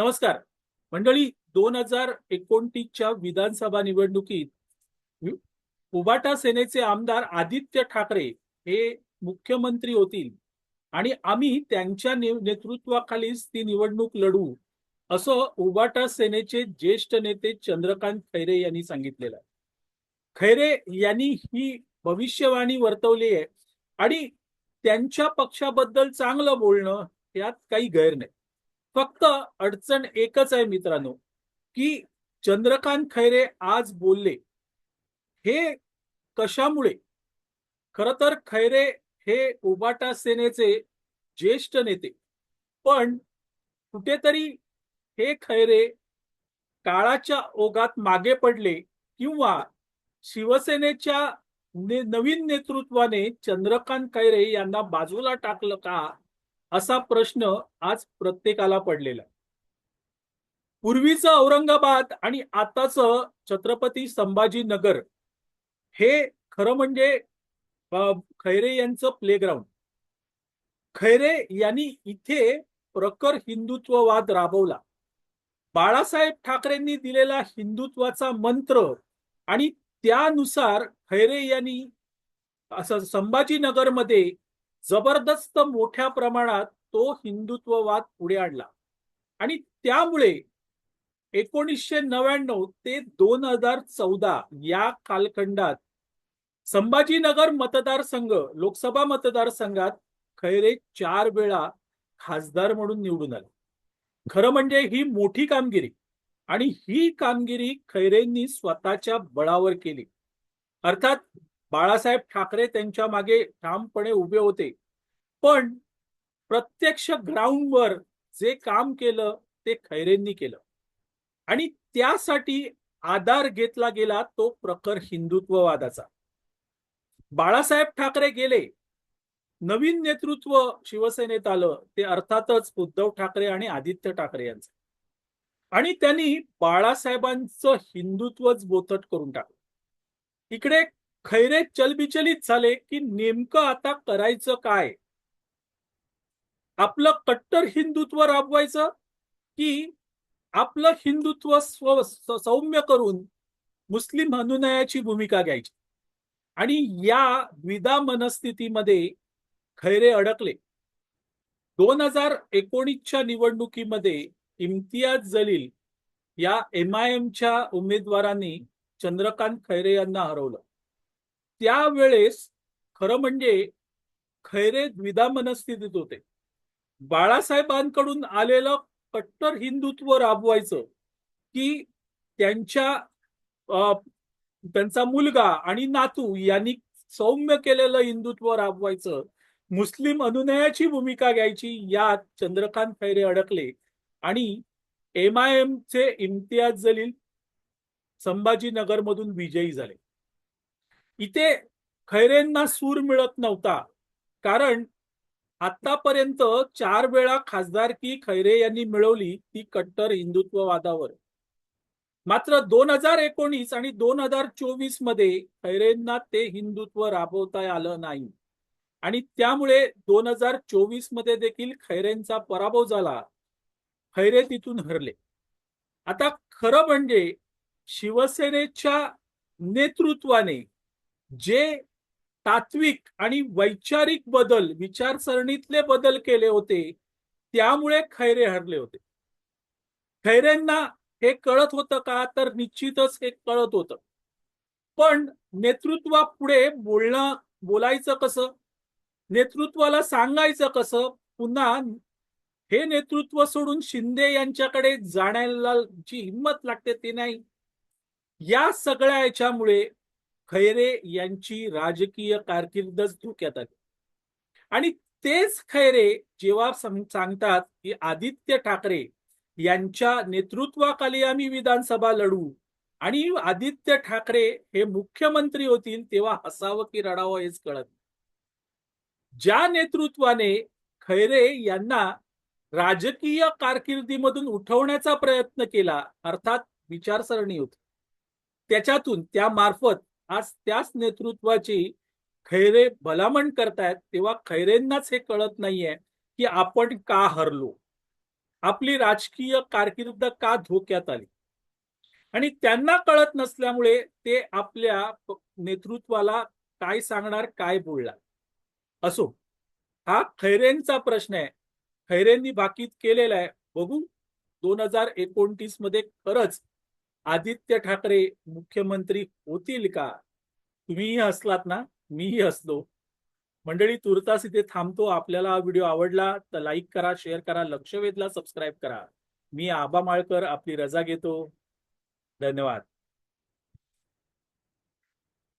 नमस्कार. मंडळी दोन हजार एकोणतीसच्या विधानसभा निवडणुकीत उबाटा सेनेचे आमदार आदित्य ठाकरे हे मुख्यमंत्री होतील आणि आम्ही त्यांच्या नेतृत्वाखालीच ती निवडणूक लढू असं उबाटा सेनेचे ज्येष्ठ नेते चंद्रकांत खैरे यांनी सांगितलेलं आहे. खैरे यांनी ही भविष्यवाणी वर्तवली आहे आणि त्यांच्या पक्षाबद्दल चांगलं बोलणं यात काही गैर नाही. फक्त अडचण एकच आहे मित्रांनो की चंद्रकांत खैरे आज बोलले. हे कशामुळे? खर तर खैरे हे उबाटा सेनेचे ज्येष्ठ नेते पण कुठेतरी हे खैरे काळाच्या ओघात मागे पडले किंवा शिवसेनेच्या ने- नवीन नेतृत्वाने चंद्रकांत खैरे यांना बाजूला टाकलं का? असा प्रश्न आज प्रत्येकाला पडलेला पूर्वीचं औरंगाबाद आणि आताचं छत्रपती संभाजीनगर हे खरं म्हणजे खैरे यांचं प्लेग्राऊंड खैरे यांनी इथे प्रखर हिंदुत्ववाद राबवला. बाळासाहेब ठाकरेंनी दिलेला हिंदुत्वाचा मंत्र आणि त्यानुसार खैरे यांनी असं संभाजीनगरमध्ये जबरदस्त मोठ्या प्रमाणात तो हिंदुत्ववाद पुढे आणला. आणि त्यामुळे एकोणीसशे नव्याण्णव ते दोन हजार चौदा या कालखंडात संभाजीनगर मतदारसंघ लोकसभा मतदारसंघात खैरे चार वेळा खासदार म्हणून निवडून आले. खरं म्हणजे ही मोठी कामगिरी आणि ही कामगिरी खैरेंनी स्वतःच्या बळावर केली. अर्थात बाळासाहेब ठाकरे त्यांच्या मागे ठामपणे उभे होते. पण प्रत्यक्ष ग्राउंडवर जे काम केलं ते खैरेंनी केलं. आणि त्यासाठी आधार घेतला गेला तो प्रखर हिंदुत्ववादाचा. बाळासाहेब ठाकरे गेले. नवीन नेतृत्व शिवसेनेत आलं. ते अर्थातच उद्धव ठाकरे आणि आदित्य ठाकरे यांचं. आणि त्यांनी बाळासाहेबांचं हिंदुत्वच बोथट करून टाकलं. इकडे खैरे चलबिचलित झाले की नेमकं आता करायचं काय? आपलं कट्टर हिंदुत्व राबवायचं की आपलं हिंदुत्व स्व सौम्य करून मुस्लिम अनुनयाची भूमिका घ्यायची? आणि या द्विधा मनस्थितीमध्ये खैरे अडकले. दोन हजार एकोणीसच्या निवडणुकीमध्ये इम्तियाज जलील या एम आय एमच्या उमेदवारांनी चंद्रकांत खैरे यांना हरवलं. त्यावेळेस खरं म्हणजे खैरे द्विधा मनस्थितीत होते. बाळासाहेबांकडून आलेलं कट्टर हिंदुत्व राबवायचं की त्यांच्या त्यांचा मुलगा आणि नातू यांनी सौम्य केलेलं हिंदुत्व राबवायचं. मुस्लिम अनुनयाची भूमिका घ्यायची यात चंद्रकांत खैरे अडकले आणि एम आय एम चे इम्तियाज जलील संभाजीनगरमधून विजयी झाले. इथे खैरेंना सूर मिळत नव्हता. कारण आतापर्यंत चार वेळा खासदारकी खैरे यांनी मिळवली ती कट्टर हिंदुत्ववादावर. मात्र दोन हजार एकोणीस आणि दोन हजार चोवीसमध्ये खैरेंना ते हिंदुत्व राबवता आलं नाही. आणि त्यामुळे दोन हजार चोवीसमध्ये देखील खैरेंचा पराभव झाला. खैरे तिथून हरले. आता खरं म्हणजे शिवसेनेच्या नेतृत्वाने जे तात्विक आणि वैचारिक बदल विचारसरणीतले बदल केले होते त्यामुळे खैरे हरले होते. खैरेंना हे कळत होतं का? तर निश्चितच हे कळत होतं. पण नेतृत्वापुढे बोलणं बोलायचं कसं? नेतृत्वाला सांगायचं कसं? पुन्हा हे नेतृत्व सोडून शिंदे यांच्याकडे जाण्याला जी हिंमत लागते ते नाही. या सगळ्या याच्यामुळे खैरे यांची राजकीय कारकीर्दच धोक्यात आली आणि तेच खैरे जेव्हा सांगतात की आदित्य ठाकरे यांच्या नेतृत्वाखाली आम्ही विधानसभा लढू आणि आदित्य ठाकरे हे मुख्यमंत्री होतील तेव्हा हसावं की रडावं हेच कळत नाही. ज्या नेतृत्वाने खैरे यांना राजकीय कारकिर्दीमधून उठवण्याचा प्रयत्न केला अर्थात विचारसरणी होती त्याच्यातून त्यामार्फत आज त्याच नेतृत्वाची खैरे भलामण करतायत तेव्हा खैरेंनाच हे कळत नाहीये की आपण का हरलो. आपली राजकीय कारकीर्द का धोक्यात आली? आणि त्यांना कळत नसल्यामुळे ते आपल्या नेतृत्वाला काय सांगणार काय बोलणार? असो हा खैरेंचा प्रश्न आहे. खैरेंनी बाकीत केलेला आहे. बघू दोन हजार एकोणतीसमध्ये खरंच आदित्य ठाकरे मुख्यमंत्री होतील का? तुम्हीही हसलात ना? मीही हसलो. मंडळी तुर्तास इथे थांबतो. आपल्याला हा व्हिडिओ आवडला तर लाईक करा शेअर करा लक्ष वेधला सबस्क्राईब करा. मी आबा माळकर आपली रजा घेतो. धन्यवाद.